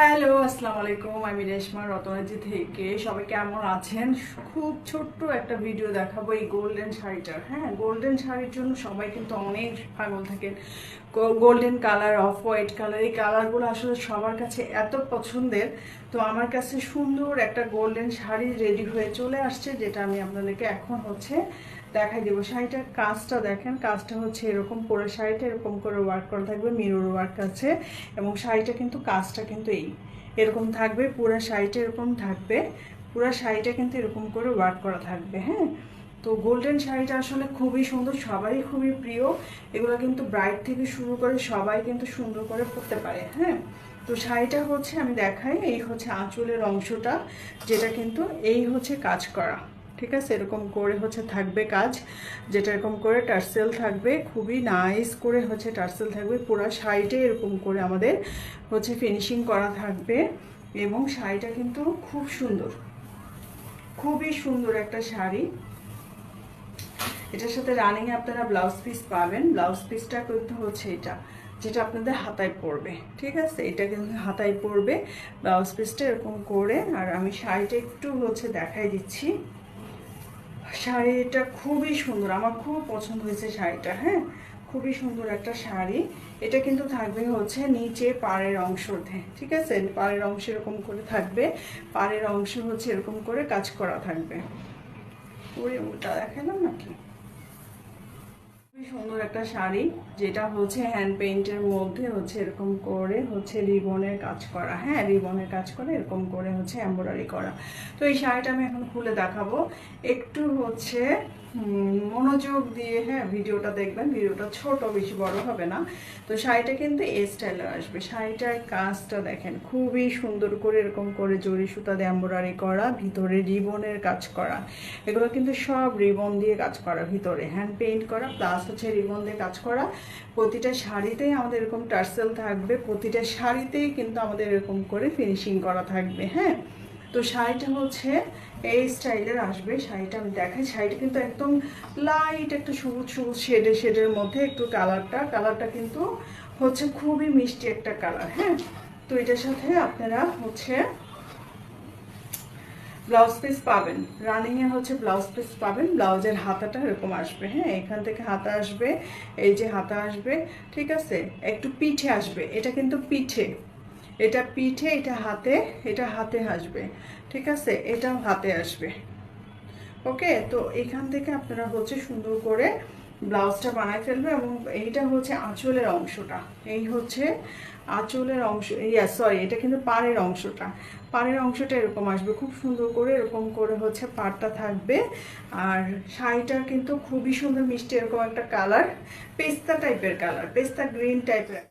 Hello আসসালামু আলাইকুম আমি রেশমা রতনাজি থেকে। সবাই কেমন আছেন? খুব ছোট্ট একটা ভিডিও দেখাবো এই গোল্ডেন শাড়িটার। হ্যাঁ গোল্ডেন শাড়ির জন্য সবাই কিন্তু অনেক পাগল থাকেন। Golden colour, off white colour, এই কালারগুলো আসলে সবার কাছে এত পছন্দের। তো আমার কাছে সুন্দর একটা গোল্ডেন শাড়ি রেডি হয়ে চলে আসছে, যেটা আমি আপনাদেরকে এখন হচ্ছে দেখাই দেবো। শাড়িটার কাজটা দেখেন, কাজটা হচ্ছে এরকম পুরো শাড়িটা এরকম করে ওয়ার্ক করা থাকবে মিরর ওয়ার্ক আছে এবং শাড়িটা কিন্তু কাজটা কিন্তু এই। এরকম থাকবে, পুরো শাড়িটা এরকম থাকবে, পুরো শাড়িটা কিন্তু এরকম করে ওয়ার্ক করা থাকবে হ্যাঁ? তো গোল্ডেন শাড়িটা আসলে খুবই সুন্দর, সবারই খুবই প্রিয়। এগুলো কিন্তু ব্রাইড থেকে শুরু করে সবাই কিন্তু সুন্দর করে পরতে পারে হ্যাঁ? তো শাড়িটা হচ্ছে আমি দেখাই, এই হচ্ছে আঁচলের অংশটা, যেটা কিন্তু এই হচ্ছে কাজ করা। ঠিক আছে? এরকম করে হচ্ছে থাকবে কাজ, যেটা এরকম করে টার্সেল থাকবে, খুবই নাইস করে হচ্ছে টার্সেল থাকবে, পুরো শাড়িটা এরকম করে আমাদের হচ্ছে ফিনিশিং করা থাকবে এবং শাড়িটা কিন্তু খুব সুন্দর, খুবই সুন্দর একটা শাড়ি। এটার সাথে রানিং আপনারা ব্লাউজ পিস পাবেন ব্লাউজ পিসটা কিন্তু হচ্ছে এটা, যেটা আপনাদের হাতায় পড়বে, ঠিক আছে? এটা কিন্তু হাতায় পড়বে ব্লাউজ পিসটা এরকম করে, আর আমি শাড়িটা একটু হচ্ছে দেখাই দিচ্ছি। শাড়িটা খুবই সুন্দর। আমার খুব পছন্দ হয়েছে শাড়িটা হ্যাঁ? খুবই সুন্দর একটা শাড়ি। এটা কিন্তু থাকবে হচ্ছে নিচে পাড়ের অংশতে, ঠিক আছে? পাড়ের অংশ এরকম করে থাকবে, পাড়ের অংশ হচ্ছে এরকম করে কাজ করা থাকবে। ওটা দেখালাম নাকি? সুন্দর একটা শাড়ি, যেটা হচ্ছে হ্যান্ড পেইন্টের মধ্যে হচ্ছে এরকম করে হচ্ছে রিবনের কাজ করা। হ্যাঁ রিবনের কাজ করে, এরকম করে হচ্ছে এম্ব্রয়ডারি করা। তো এই শাড়িটা আমি এখন খুলে দেখাবো। একটু হচ্ছে মনোযোগ দিয়ে হ্যাঁ ভিডিওটা দেখবেন। ভিডিওটা ছোট, বেশি বড় হবে না। তো শাড়িটা কিন্তু এ স্টাইলে আসবে। শাড়িটার কাজটা দেখেন, খুবই সুন্দর করে এরকম করে জরি সুতা দিয়ে করা, ভিতরে রিবনের কাজ করা। এগুলো কিন্তু সব রিবন দিয়ে কাজ করা, ভিতরে হ্যান্ড পেইন্ট করা প্লাস হচ্ছে রিবন দিয়ে কাজ করা। প্রতিটা শাড়িতেই আমাদের এরকম টার্সেল থাকবে, প্রতিটা শাড়িতেই কিন্তু আমাদের এরকম করে ফিনিশিং করা থাকবে হ্যাঁ? তো শাড়িটা হচ্ছে এই স্টাইলের আসবে। শাড়িটা আমি দেখাই। শাড়িটা কিন্তু একদম লাইট একটা সবুজ সবুজ শেডে শেডের মধ্যে একটু কালারটা কালারটা কিন্তু হচ্ছে খুবই মিষ্টি একটা কালার হ্যাঁ? তো এটার সাথে আপনারা হচ্ছে ব্লাউজ পিস পাবেন। রানিং এ হচ্ছে ব্লাউজ পিস পাবেন। ব্লাউজের হাতাটা এরকম আসবে হ্যাঁ? এখান থেকে হাতা আসবে, এই যে হাতা আসবে, ঠিক আছে? একটু পিঠে আসবে। এটা কিন্তু পিঠে। এটা পিঠে, এটা হাতে এটা হাতে আসবে, ঠিক আছে? এটাও হাতে আসবে। ওকে? তো এখান থেকে আপনারা হচ্ছে সুন্দর করে ব্লাউজটা বানায় ফেলবে এবং এইটা হচ্ছে আঁচলের অংশটা। এই হচ্ছে আঁচলের অংশ, ইয়া সরি এটা কিন্তু পাড়ের অংশটা। পাড়ের অংশটা এরকম আসবে, খুব সুন্দর করে এরকম করে হচ্ছে পাড়টা থাকবে। আর শাড়িটা কিন্তু খুবই সুন্দর মিষ্টি, এরকম একটা কালার পেস্তা টাইপের কালার পেস্তা গ্রিন টাইপের